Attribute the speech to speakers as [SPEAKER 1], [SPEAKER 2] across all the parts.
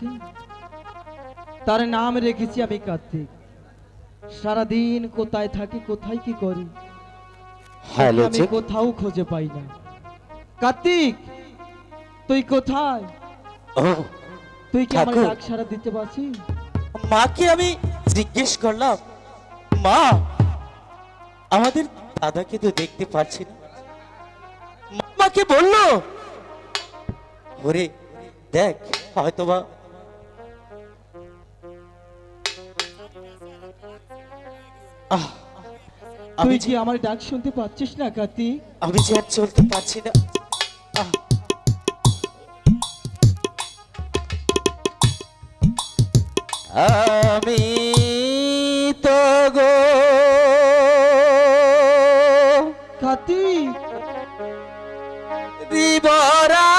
[SPEAKER 1] একটি তার নাম রেখেছি আমি কার্তিক। সারাদিন কোথায় থাকি কোথায় কি করি? আমি কোথাও খুঁজে পাই না। কার্তিক তুই কোথায়? তুই কি আমার ডাক সারা দিতে পারছিস?
[SPEAKER 2] মাকে আমি জিজ্ঞেস করলাম মা আমাদের দাদাকে তো দেখতে পাচ্ছি না। মা আমাকে বলল ওরে দেখ হয়তোবা আহ,
[SPEAKER 1] তুই
[SPEAKER 2] যে-
[SPEAKER 1] আমার ডাক শুনতে পাচ্ছিস না কার্তিক?
[SPEAKER 2] আমি যে আর চলতে পারছি না। আহ। আমি তো গো
[SPEAKER 1] কাতি
[SPEAKER 2] দিবরাখা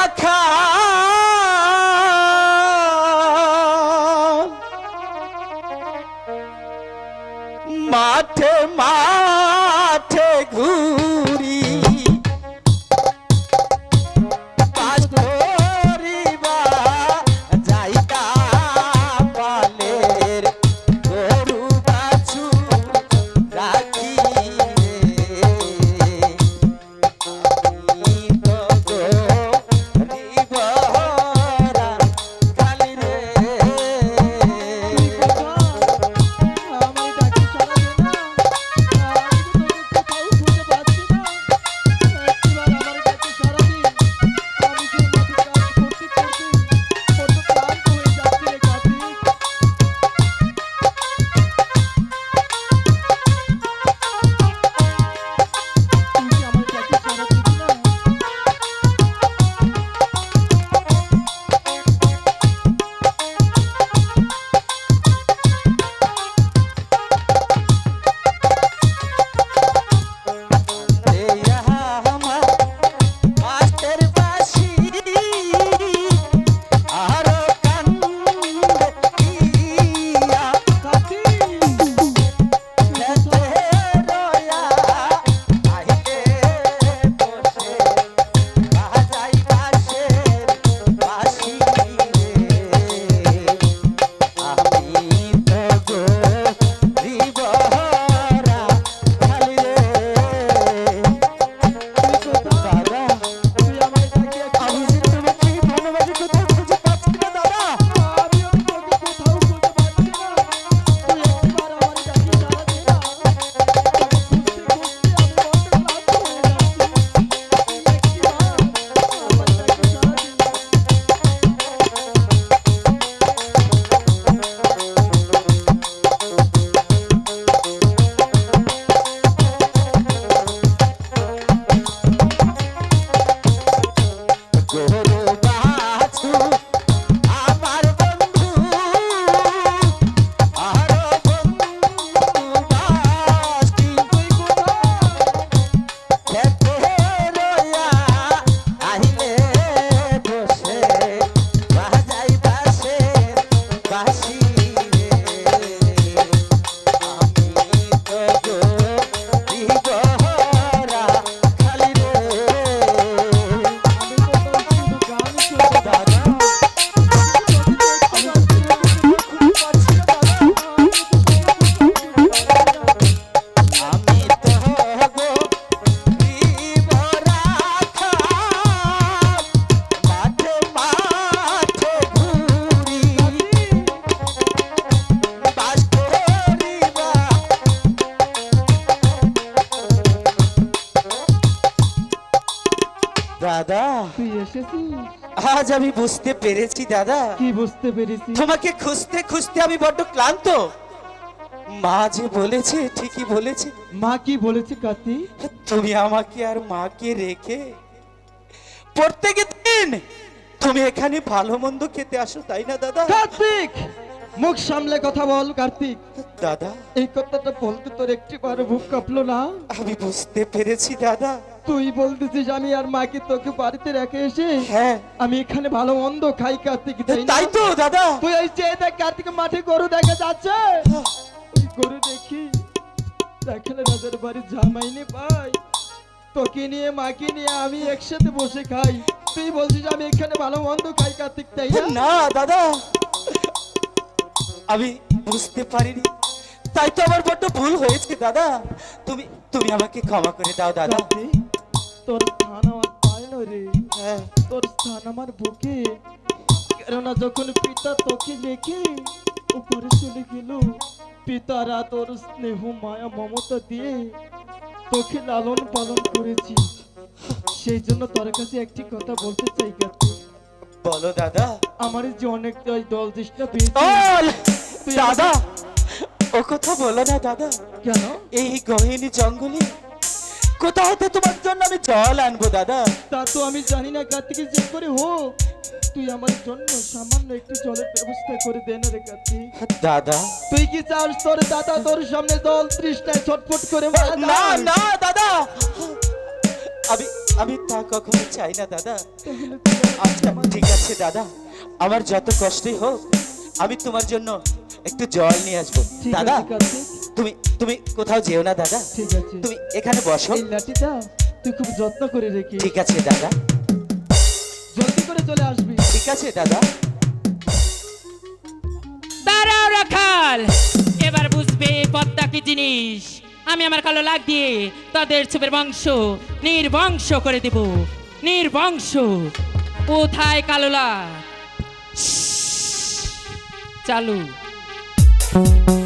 [SPEAKER 2] বুঝতে পেরেছি দাদা।
[SPEAKER 1] কি বুঝতে পেরেছি?
[SPEAKER 2] তোমাকে খুঁজতে খুঁজতে আমি বড্ড ক্লান্ত। মা যে বলেছে ঠিকই বলেছে।
[SPEAKER 1] মা কি বলেছে কার্তিক
[SPEAKER 2] তুমি আমাকে আর মাকে রেখে প্রত্যেক দিন তুমি এখানে ভালো মন্দ খেতে আসো তাই না দাদা?
[SPEAKER 1] কার্তিক! মুখ সামলে কথা বল কার্তিক।
[SPEAKER 2] দাদা।
[SPEAKER 1] এই কথাটা বলতে তোর একটিবার বুক কাঁপলো না?
[SPEAKER 2] আমি বুঝতে পেরেছি দাদা।
[SPEAKER 1] তুই বলতেছিস আমি আর মাকে তোকে বাড়িতে রেখে এসে
[SPEAKER 2] হ্যাঁ।
[SPEAKER 1] আমি এখানে ভালো মন্দ খাই কার্তিক তাই
[SPEAKER 2] তো দাদা।
[SPEAKER 1] তুই এই যে দেখ কার্তিক মাঠে গরু দেখা যাচ্ছে। ওই গরু দেখি। দেখলে রাজার বাড়ির জামাইনে পাই তোকে নিয়ে মাকে নিয়ে আমি একসাথে বসে খাই। তুই বলছিস আমি এখানে ভালো মন্দ খাই কার্তিক তাই না?
[SPEAKER 2] না দাদা। আমি বুঝতে পারিনি। তাই তো আমার বড্ড ভুল হয়েছে দাদা। তুমি তুমি আমাকে ক্ষমা করে দাও দাদা।
[SPEAKER 1] তোর স্থান আমার পায় রে।
[SPEAKER 2] হ্যাঁ।
[SPEAKER 1] তোর স্থান আমার বুকে। কেননা যখন পিতা তোকে রেখে উপরে চলে গেল পিতারা তোর স্নেহ মায়া মমতা দিয়ে তোকে লালন পালন করেছি। সেই জন্য তোর কাছে একটি কথা বলতে চাই
[SPEAKER 2] বলো দাদা।
[SPEAKER 1] আমার যে অনেক দল তুই
[SPEAKER 2] দাদা। ও কথা বলো না দাদা।
[SPEAKER 1] কেন?
[SPEAKER 2] এই গহিনী জঙ্গলে কোথা হতে তোমার জন্য আমি জল আনব দাদা?
[SPEAKER 1] তা তো আমি জানি না কার্তিক যে করে হোক। তুই আমার জন্য সামান্য একটু জলের ব্যবস্থা করে দে না রে কার্তিক।
[SPEAKER 2] দাদা।
[SPEAKER 1] তুই কি চাস তোর দাদা তোর সামনে দল তৃষ্ণায় ছটফট করে মারা
[SPEAKER 2] না
[SPEAKER 1] যায়?
[SPEAKER 2] না দাদা। আমি আমি তা কখনো চাই না দাদা। আচ্ছা ঠিক আছে দাদা। আমার যত কষ্টই হোক আমি তোমার জন্য একটু জল নিয়ে আসব। দাদা তুমি তুমি কোথাও যেও না দাদা।
[SPEAKER 1] ঠিক আছে।
[SPEAKER 2] তুমি এখানে বসো।
[SPEAKER 1] লাঠিটা তুই খুব যত্ন করে রেখে
[SPEAKER 2] ঠিক আছে দাদা।
[SPEAKER 1] জলদি করে চলে আসবি।
[SPEAKER 2] ঠিক আছে দাদা।
[SPEAKER 3] দাঁড়াও রাখাল। এবার বুঝবে পদ্মা কি জিনিস। আমি আমার কালো লাগ দিয়ে তাদের ছবির বংশ নির্বংশ করে দেব। নির্বংশ। কোথায় কালো লাগ? চালু
[SPEAKER 1] না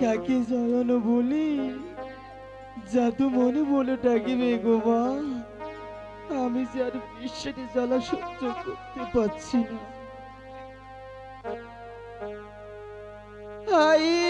[SPEAKER 1] কাকে জড়ানো বলি? জাদু মনে বলে ডাকিবে গো মা। আমি যে আর বিশ্বের জ্বালা সহ্য করতে পারছি না। আই